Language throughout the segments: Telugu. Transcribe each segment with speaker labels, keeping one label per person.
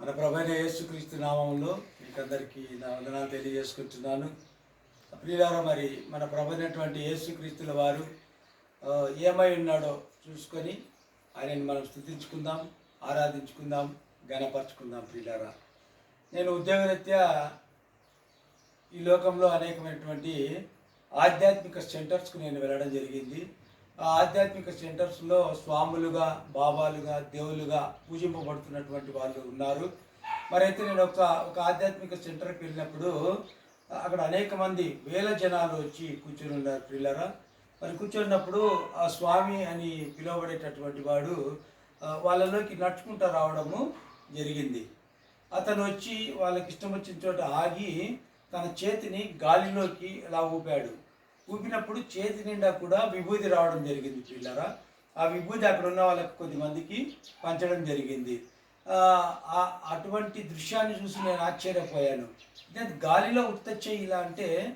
Speaker 1: మన ప్రభైన యేసుక్రీస్తు నామంలో మీకందరికీ నా వందనాలు తెలియజేసుకుంటున్నాను. ప్రియులారా మరి మన ప్రభైనటువంటి యేసుక్రీస్తుల వారు ఏమై ఉన్నాడో చూసుకొని ఆయనని మనం స్థుతించుకుందాం ఆరాధించుకుందాం ఘనపరచుకుందాం ప్రియులారా. నేను ఉద్యోగరీత్యా ఈ లోకంలో అనేకమైనటువంటి ఆధ్యాత్మిక సెంటర్స్కు నేను వెళ్ళడం జరిగింది. ఆధ్యాత్మిక సెంటర్స్లో స్వాములుగా బాబాలుగా దేవులుగా పూజింపబడుతున్నటువంటి వాళ్ళు ఉన్నారు. మరైతే నేను ఒక ఒక ఆధ్యాత్మిక సెంటర్కి వెళ్ళినప్పుడు అక్కడ అనేక మంది వేల జనాలు వచ్చి కూర్చొని ఉన్నారు పిల్లరా మరి కూర్చున్నప్పుడు ఆ స్వామి అని పిలువబడేటటువంటి వాడు వాళ్ళలోకి నడుచుకుంటూ రావడము జరిగింది. అతను వచ్చి వాళ్ళకి ఇష్టం వచ్చిన చోట ఆగి తన చేతిని గాలిలోకి ఇలా ఊపాడు. ఊపినప్పుడు చేతి నిండా కూడా విభూది రావడం జరిగింది పిల్లరా. ఆ విభూది అక్కడ ఉన్న వాళ్ళకి కొద్ది మందికి పంచడం జరిగింది. ఆ, అటువంటి దృశ్యాన్ని చూసి నేను ఆశ్చర్యపోయాను. ఇదే గాలిలో ఉత్తచ్చే ఇలా అంటే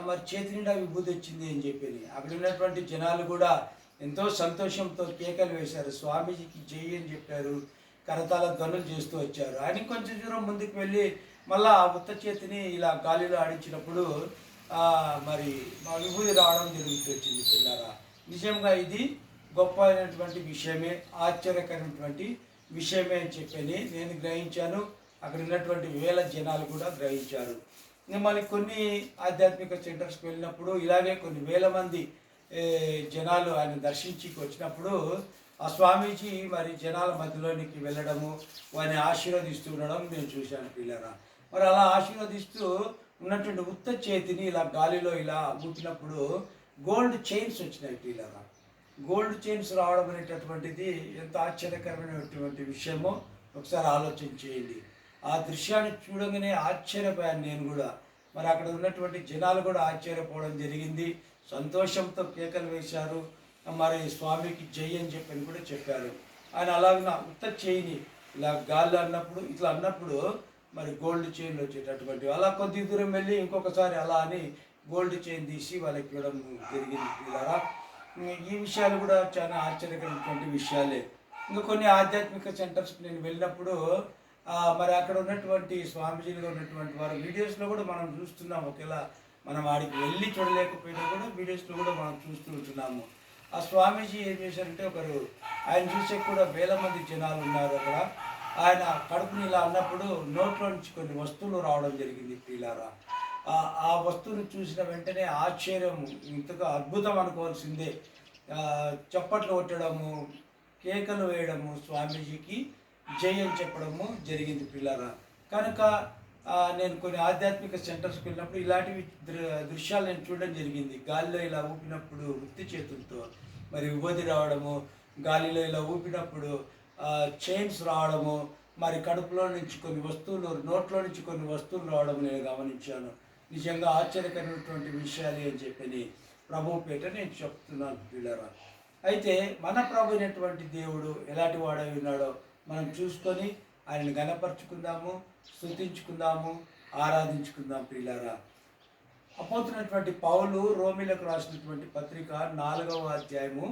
Speaker 1: మరి చేతి నిండా విభూతి వచ్చింది అని చెప్పేది. అక్కడ ఉన్నటువంటి జనాలు కూడా ఎంతో సంతోషంతో కేకలు వేశారు. స్వామీజీకి జై అని చెప్పారు. కరతాల ధ్వనులు చేస్తూ వచ్చారు. ఆయన కొంచెం దూరం ముందుకు వెళ్ళి మళ్ళా ఆ ఉత్త చేతిని ఇలా గాలిలో ఆడించినప్పుడు మరి మా విభూతి రావడం జరుగుతూ వచ్చింది పిల్లరా. నిజంగా ఇది గొప్ప అయినటువంటి విషయమే ఆశ్చర్యకరమైనటువంటి విషయమే అని చెప్పని నేను గ్రహించాను. అక్కడ ఉన్నటువంటి వేల జనాలు కూడా గ్రహించారు. మిమ్మల్ని మళ్ళీ కొన్ని ఆధ్యాత్మిక సెంటర్స్కి వెళ్ళినప్పుడు ఇలాగే కొన్ని వేల మంది జనాలు ఆయన దర్శించి వచ్చినప్పుడు ఆ స్వామీజీ మరి జనాల మధ్యలోనికి వెళ్ళడము వారిని ఆశీర్వదిస్తూ ఉండడం నేను చూశాను పిల్లరా. మరి అలా ఆశీర్వదిస్తూ ఉన్నటువంటి ఉత్త చేతిని ఇలా గాలిలో ఇలా ఊపినప్పుడు గోల్డ్ చైన్స్ వచ్చినాయి ఇలా గోల్డ్ చైన్స్ రావడం అనేటటువంటిది ఎంత ఆశ్చర్యకరమైనటువంటి విషయమో ఒకసారి ఆలోచన చేయండి. ఆ దృశ్యాన్ని చూడగానే ఆశ్చర్యపోయాను నేను కూడా. మరి అక్కడ ఉన్నటువంటి జనాలు కూడా ఆశ్చర్యపోవడం జరిగింది. సంతోషంతో కేకలు వేశారు. మరి స్వామికి జై అని చెప్పని కూడా చెప్పారు. ఆయన అలాగే ఉత్త చేయిని ఇలా గాలి అన్నప్పుడు ఇట్లా అన్నప్పుడు మరి గోల్డ్ చైన్లు వచ్చేటటువంటి అలా కొద్ది దూరం వెళ్ళి ఇంకొకసారి అలా అని గోల్డ్ చైన్ తీసి వాళ్ళకి ఇవ్వడం జరిగింది పిల్లరా ఈ విషయాలు కూడా చాలా ఆశ్చర్యకరమైనటువంటి విషయాలే. ఇంకా కొన్ని ఆధ్యాత్మిక సెంటర్స్కి నేను వెళ్ళినప్పుడు మరి అక్కడ ఉన్నటువంటి స్వామీజీలుగా ఉన్నటువంటి వారు వీడియోస్లో కూడా మనం చూస్తున్నాం. ఒకేలా మనం ఆడికి వెళ్ళి చూడలేకపోయినా కూడా వీడియోస్లో కూడా మనం చూస్తూ ఉంటున్నాము. ఆ స్వామీజీ ఏం చేశారంటే ఒకరు ఆయన చూసే కూడా వేల మంది జనాలు ఉన్నారు అక్కడ. ఆయన కడుపుని ఇలా అన్నప్పుడు నోట్లో నుంచి కొన్ని వస్తువులు రావడం జరిగింది పీలారా ఆ- వస్తువును చూసిన వెంటనే ఆశ్చర్యం ఇంతగా అద్భుతం అనుకోవాల్సిందే. చప్పట్లు కొట్టడము కేకలు వేయడము స్వామీజీకి జయం చెప్పడము జరిగింది పిల్లరా కనుక నేను కొన్ని ఆధ్యాత్మిక సెంటర్స్కి వెళ్ళినప్పుడు ఇలాంటివి దృ- దృశ్యాలు నేను చూడడం జరిగింది. గాలిలో ఇలా ఊపినప్పుడు వృత్తి చేతులతో మరి ఉబది రావడము గాలిలో ఇలా ఊపినప్పుడు చైన్స్ రావడము మరి కడుపులో నుంచి కొన్ని వస్తువులు నోట్లో నుంచి కొన్ని వస్తువులు రావడం నేను గమనించాను. నిజంగా ఆశ్చర్యకరమైనటువంటి విషయాలు అని చెప్పి ప్రభు పేట నేను చెప్తున్నాను పిల్లరా. అయితే మన ప్రభు అయినటువంటి దేవుడు ఎలాంటి వాడై ఉన్నాడో మనం చూసుకొని ఆయనను గనపరుచుకుందాము స్థుతించుకుందాము ఆరాధించుకుందాం పిల్లారా. అపోతున్నటువంటి పౌలు రోమిలకు రాసినటువంటి పత్రిక నాలుగవ అధ్యాయము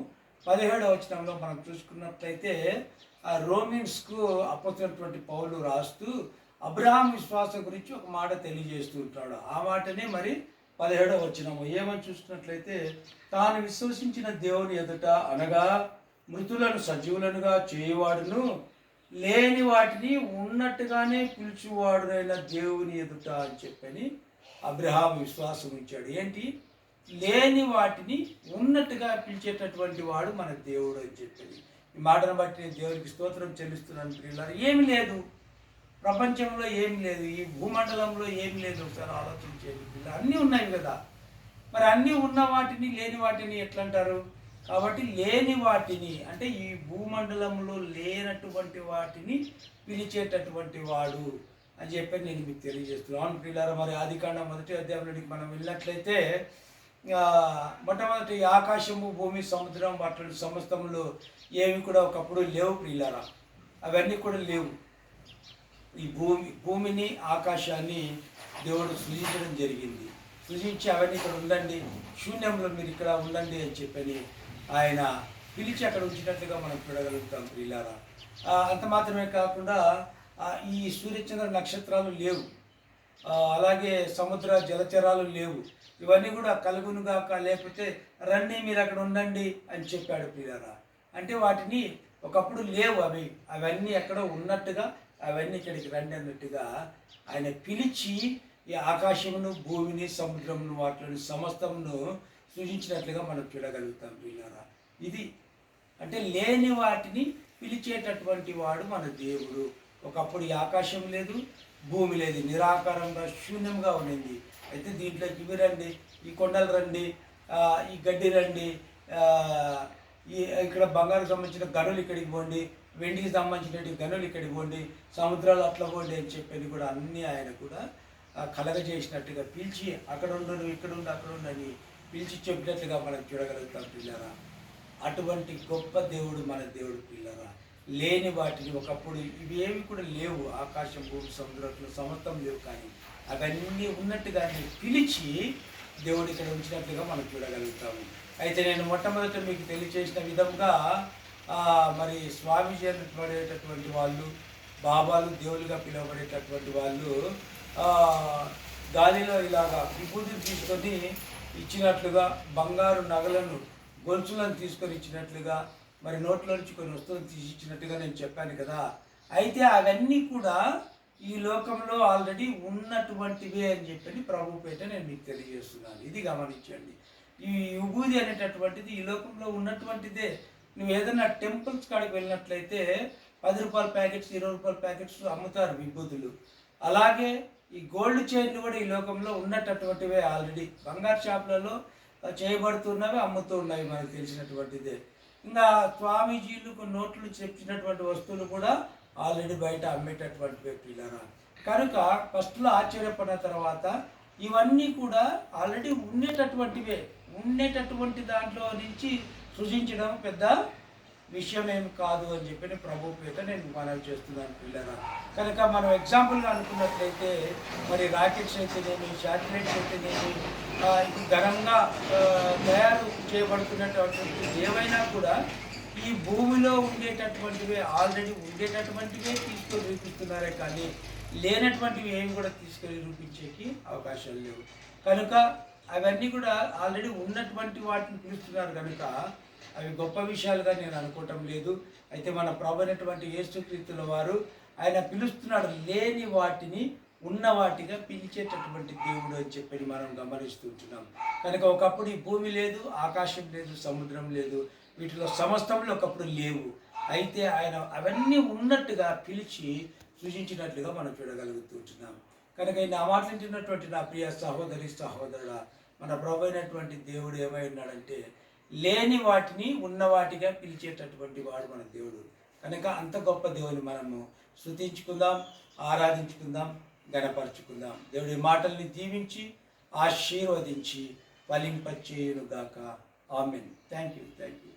Speaker 1: పదిహేడవ వచనంలో మనం చూసుకున్నట్లయితే ఆ రోమిన్స్కు అప్పచినటువంటి పౌలు రాస్తూ అబ్రహాం విశ్వాసం గురించి ఒక మాట తెలియజేస్తూ ఉంటాడు. ఆ మాటనే మరి పదిహేడవ వచనము. ఏమని చూసుకున్నట్లయితే తాను విశ్వసించిన దేవుని ఎదుట అనగా మృతులను సజీవులనుగా చేయువాడును. లేని వాటిని ఉన్నట్టుగానే పిలుచువాడునైన దేవుని ఎదుట అని చెప్పని అబ్రహాం విశ్వాసం ఉంచాడు. ఏంటి? లేని వాటిని ఉన్నట్టుగా పిలిచేటటువంటి వాడు మన దేవుడు అని చెప్పేది. ఈ మాటను బట్టి నేను దేవుడికి స్తోత్రం చెల్లిస్తున్నాను పిల్లలు ఏమి లేదు. ప్రపంచంలో ఏమి లేదు. ఈ భూమండలంలో ఏమి లేదు. ఒకసారి ఆలోచించేది పిల్ల అన్నీ ఉన్నాయి కదా. మరి అన్నీ ఉన్న వాటిని లేని వాటిని ఎట్లంటారు? కాబట్టి లేని వాటిని అంటే ఈ భూమండలంలో లేనటువంటి వాటిని పిలిచేటటువంటి వాడు అని చెప్పి నేను మీకు తెలియజేస్తున్నాను. పిల్లలు మరి ఆదికాండం మొదటి అధ్యాయంలోనికి మనం వెళ్ళినట్లయితే మొట్టమొదటి ఆకాశము భూమి సముద్రం అటువంటి సమస్తములు ఏవి కూడా ఒకప్పుడు లేవు ప్రియులారా. అవన్నీ కూడా లేవు. ఈ భూమి భూమిని ఆకాశాన్ని దేవుడు సృజించడం జరిగింది. సృజించి అవన్నీ ఇక్కడ ఉండండి శూన్యంలో మీరు ఇక్కడ ఉండండి అని చెప్పని ఆయన పిలిచి అక్కడ ఉంచినట్లుగా మనం చూడగలుగుతాం ప్రియులారా. అంత మాత్రమే కాకుండా ఈ సూర్యచంద్ర నక్షత్రాలు లేవు. అలాగే సముద్ర జలచరాలు లేవు. ఇవన్నీ కూడా కలుగునుగాక లేకపోతే రండి మీరు అక్కడ ఉండండి అని చెప్పాడు పిల్లరా అంటే వాటిని ఒకప్పుడు లేవు అవి. అవన్నీ ఎక్కడో ఉన్నట్టుగా అవన్నీ ఇక్కడికి రండి అన్నట్టుగా ఆయన పిలిచి ఈ ఆకాశమును భూమిని సముద్రమును వాటిని సమస్తమును సృజించినట్లుగా మనం చూడగలుగుతాం పిల్లరా ఇది అంటే లేని వాటిని పిలిచేటటువంటి వాడు మన దేవుడు. ఒకప్పుడు ఈ ఆకాశం లేదు భూమి లేదు నిరాకారంగా శూన్యంగా ఉండింది అయితే దీంట్లోకి ఇవి రండి ఈ కొండలు రండి ఈ గడ్డి రండి ఈ ఇక్కడ బంగారం సంబంధించిన గనులు ఇక్కడికి పోండి వెండికి సంబంధించినటువంటి గనులు ఇక్కడికి పోండి సముద్రాలు అట్లా పోండి అని చెప్పేది కూడా అన్నీ ఆయన కూడా కలగ కలగజేసినట్టుగా పిలిచి అక్కడ ఉండు ఇక్కడ ఉండు అక్కడ ఉండు అని పిలిచి చెప్పినట్లుగా మనం చూడగలుగుతాం పిల్లరా. అటువంటి గొప్ప దేవుడు మన దేవుడు పిల్లరా. లేని వాటిని ఒకప్పుడు ఇవి ఏవి కూడా లేవు. ఆకాశం భూమి సముద్రంలో సమస్తం లేవు కానీ అవన్నీ ఉన్నట్టుగానే పిలిచి దేవుడు ఇక్కడ ఉంచినట్లుగా మనం చూడగలుగుతాము. అయితే నేను మొట్టమొదట మీకు తెలియచేసిన విధంగా మరి స్వామీజీ పడేటటువంటి వాళ్ళు బాబాలు దేవులుగా పిలువబడేటటువంటి వాళ్ళు గాలిలో ఇలాగా విభూతిని తీసుకొని ఇచ్చినట్లుగా బంగారు నగలను గొలుసులను తీసుకొని ఇచ్చినట్లుగా మరి నోట్లో నుంచి కొన్ని వస్తువులు తీసి ఇచ్చినట్టుగా నేను చెప్పాను కదా. అయితే అవన్నీ కూడా ఈ లోకంలో ఆల్రెడీ ఉన్నటువంటివే అని చెప్పని ప్రభుపేట నేను మీకు తెలియజేస్తున్నాను. ఇది గమనించండి. ఈ విభూది అనేటటువంటిది ఈ లోకంలో ఉన్నటువంటిదే. నువ్వు ఏదైనా టెంపుల్స్ కాడికి వెళ్ళినట్లయితే పది రూపాయల ప్యాకెట్స్ ఇరవై రూపాయల ప్యాకెట్స్ అమ్ముతారు విభూతులు. అలాగే ఈ గోల్డ్ చైన్లు కూడా ఈ లోకంలో ఉన్నటటువంటివే ఆల్రెడీ. బంగారు షాపులలో చేయబడుతున్నవి అమ్ముతూ ఉన్నవి మనకు తెలిసినటువంటిదే. ఇంకా స్వామీజీలకు నోట్లు చెప్పినటువంటి వస్తువులు కూడా ఆల్రెడీ బయట అమ్మేటటువంటి పిల్లరా కనుక ఫస్ట్లో ఆశ్చర్యపడిన తర్వాత ఇవన్నీ కూడా ఆల్రెడీ ఉండేటటువంటివే. ఉండేటటువంటి దాంట్లో నుంచి సృజించడం పెద్ద విషయం ఏమి కాదు అని చెప్పి ప్రభు పేట నేను మనవి చేస్తున్నాను పిల్లల కనుక మనం ఎగ్జాంపుల్గా అనుకున్నట్లయితే మరి రాకెట్స్ అయితేనేమి శాటిలైట్స్ అయితేనేమి ఇది ఘనంగా తయారు చేయబడుతున్నటువంటి ఏవైనా కూడా ఈ భూమిలో ఉండేటటువంటివే ఆల్రెడీ ఉండేటటువంటివే తీసుకొని చూపిస్తున్నారే కానీ లేనటువంటివి ఏమి కూడా తీసుకొని చూపించేకి అవకాశం లేవు. కనుక అవన్నీ కూడా ఆల్రెడీ ఉన్నటువంటి వాటిని పిలుస్తున్నారు కనుక అవి గొప్ప విషయాలుగా నేను అనుకోవటం లేదు. అయితే మన ప్రభునటువంటి యేసుక్రీస్తుల వారు ఆయన పిలుస్తున్నాడు లేని వాటిని ఉన్న వాటిగా పిలిచేటటువంటి దేవుడు అని చెప్పి మనం గమనిస్తుంటున్నాం కనుక ఒకప్పుడు ఈ భూమి లేదు ఆకాశం లేదు సముద్రం లేదు వీటిలో సమస్తంలో ఒకప్పుడు లేవు. అయితే ఆయన అవన్నీ ఉన్నట్టుగా పిలిచి సూచించినట్లుగా మనం చూడగలుగుతుంటున్నాం కనుక ఈ నా మాట్లాడుతున్నటువంటి నా ప్రియ సహోదరి సహోదరుడ మన ప్రభు అయినటువంటి దేవుడు ఏమై ఉన్నాడంటే లేని వాటిని ఉన్న వాటిగా పిలిచేటటువంటి వాడు మన దేవుడు. కనుక అంత గొప్ప దేవుని మనము శృతించుకుందాం ఆరాధించుకుందాం గణపరుచుకుందాం. దేవుడి మాటల్ని దీవించి ఆశీర్వదించి ఫలింపచేయునుగాక. Amen. Thank you thank you